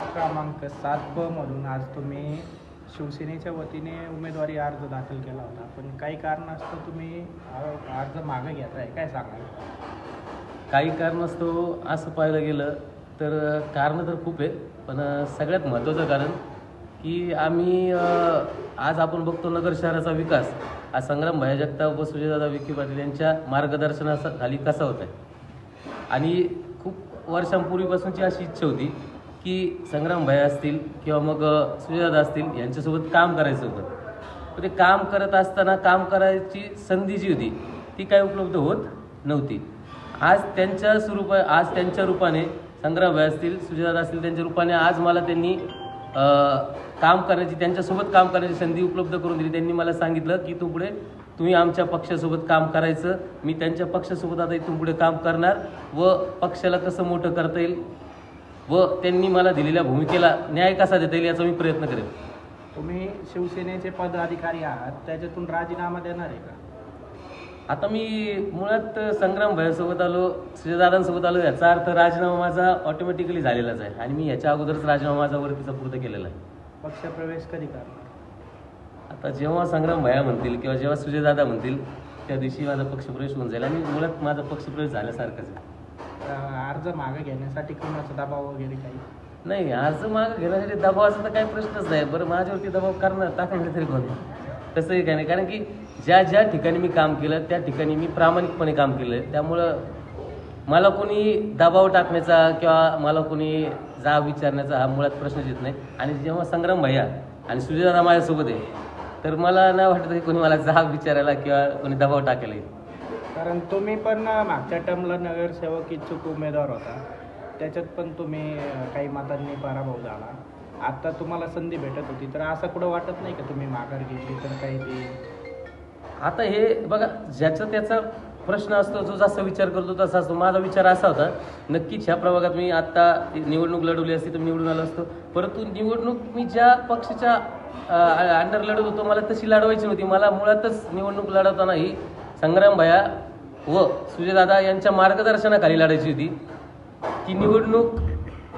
क्रमांक सात ब मधून आज तुम्ही शिवसेनेच्या वतीने उमेदवारी अर्ज दाखल केला होता. पण काही कारणास्तव तुम्ही अ- अर्ज मागे घेत आहे काय सांगाल? काही कारणास्तव असं पाहायला गेलं तर कारणं तर खूप आहे पण सगळ्यात महत्त्वाचं कारण की आम्ही अ, आज आपण बघतो नगर शहराचा विकास. हा संग्राम भैया जगताप व सुजयदादा विखे पाटील यांच्या मार्गदर्शनाखाली कसा होत आहे आणि खूप वर्षांपूर्वीपासूनची अशी इच्छा होती की संग्राम भाई असतील किंवा मग अ, असतील यांच्यासोबत काम करायचं होतं. ते काम करत असताना काम करायची संधी जी होती ती काय उपलब्ध होत नव्हती. आज त्यांच्या स्वरूपा आज त्यांच्या रूपाने संग्राम भाई असतील सुजयदादा असतील त्यांच्या रूपाने आज मला त्यांनी काम करण्याची त्यांच्यासोबत काम करण्याची संधी उपलब्ध करून दिली. त्यांनी मला सांगितलं की तू पुढे तुम्ही आमच्या पक्षासोबत काम करायचं मी त्यांच्या पक्षासोबत आता इथून पुढे काम करणार व पक्षाला कसं मोठं करता येईल व त्यांनी मला दिलेल्या भूमिकेला न्याय कसा देता येईल याचा मी प्रयत्न करेन. तुम्ही शिवसेनेचे पदाधिकारी आहात त्याच्यातून राजीनामा देणार आहे का? आता मी मुळात संग्राम भैयासोबत आलो सुजयदादांसोबत आलो याचा अर्थ राजीनामा माझा ऑटोमॅटिकली झालेलाच आहे आणि मी याच्या अगोदरच राजीनामा माझा वरतीचा पूर्ण केलेला आहे. पक्षप्रवेश कधी करणार? आता जेव्हा संग्राम भैया म्हणतील किंवा जेव्हा सुजयदादा म्हणतील त्या दिवशी माझा पक्षप्रवेश होऊन जाईल आणि मुळात माझा पक्षप्रवेश झाल्यासारखंच आहे. अर्ज मागे घेण्यासाठी कोणाचा दबाव वगैरे काही? नाही अर्ज मागे घेण्यासाठी दबावाचा तर काही प्रश्नच नाही. बरं माझ्यावरती दबाव करणार टाकणार तरी कोण. तसंही काही नाही. कारण की ज्या ज्या ठिकाणी मी काम केलं त्या ठिकाणी मी प्रामाणिकपणे काम केलं. त्यामुळं मला कोणी दबाव टाकण्याचा किंवा मला कोणी जा विचारण्याचा हा मुळात प्रश्नच येत नाही. आणि जेव्हा संग्राम भैया आणि सुजयदादा माझ्यासोबत आहे तर मला नाही वाटत की कोणी मला जाब विचारायला किंवा कोणी दबाव टाकायला येईल. कारण तुम्ही पण मागच्या टर्मला नगरसेवक इच्छुक उमेदवार होता. त्याच्यात पण तुम्ही काही मतांनी पराभव झाला. आता तुम्हाला संधी भेटत होती. तर असं कुठं वाटत नाही का तुम्ही माघार घेतली तर काही ते? आता हे बघा ज्याचा त्याचा प्रश्न असतो जो जसा विचार करतो तसा असतो. माझा विचार असा होता नक्कीच ह्या प्रभागात मी आत्ता निवडणूक लढवली असती तर निवडून आलो असतो. परंतु निवडणूक मी ज्या पक्षाच्या अंडर लढत होतो मला तशी लढवायची नव्हती. मला मुळातच निवडणूक लढवताना ही संग्राम भया व सुजयदादा यांच्या मार्गदर्शनाखाली लढायची होती. ती निवडणूक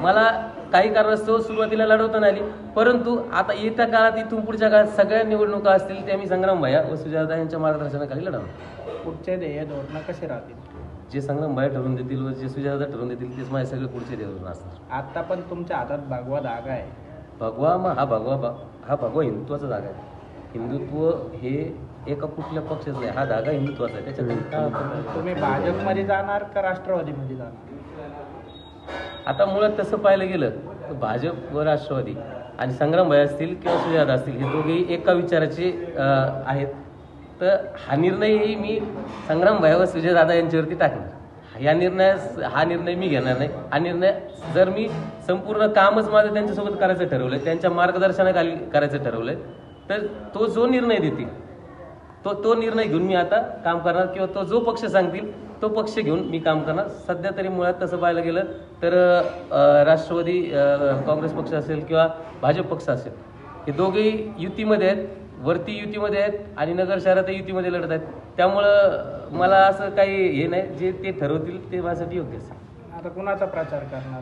मला काही कारणास्तव सुरुवातीला लढवता नाही आली. परंतु आता येत्या काळात इथून पुढच्या काळात सगळ्या निवडणुका असतील त्या मी संग्राम भैया व सुजाता यांच्या मार्गदर्शनाखाली लढवणार. पुढचे ध्येय धोरणं कसे राहतील? जे संग्राम भैया ठरवून देतील व जे सुजाता ठरवून देतील तेच माझे सगळे पुढचे देऊन असणार. आता पण तुमच्या हातात भगवा धागा आहे. भगवा मग हा भगवा हा भगवा हिंदुत्वाचा धागा आहे. हिंदुत्व हे एका कुठल्या पक्षाचं नाही हा धागा हिंदुत्वाचा आहे त्याच्यात तुम्ही भाजपमध्ये जाणार का राष्ट्रवादीमध्ये जाणार? आता मुळात तसं पाहायला गेलं तर भाजप व राष्ट्रवादी आणि संग्राम भाई असतील किंवा सुजाता असतील हे दोघेही एका विचाराचे अं, आहेत. तर हा निर्णयही मी संग्राम भाई व सुजयदादा यांच्यावरती टाकणार. या निर्णयास हा निर्णय मी घेणार नाही. हा निर्णय जर मी संपूर्ण कामच माझं त्यांच्यासोबत करायचं ठरवलं त्यांच्या मार्गदर्शनाखाली करायचं ठरवलं तर तो जो निर्णय देतील तो तो निर्णय घेऊन मी आता काम करणार किंवा तो जो पक्ष सांगतील तो पक्ष घेऊन मी काम करणार. सध्या तरी मुळात तसं पाहायला गेलं तर राष्ट्रवादी काँग्रेस पक्ष असेल किंवा भाजप पक्ष असेल हे दोघेही युतीमध्ये आहेत वरती युतीमध्ये आहेत आणि नगर शहरात युतीमध्ये लढत आहेत. त्यामुळं मला असं काही हे नाही जे ते ठरवतील ते माझ्यासाठी योग्य असेल. आता कुणाचा प्रचार करणार?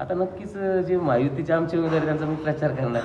आता नक्कीच जे महायुतीचे आमचे उमेदवार त्यांचा मी प्रचार करणार.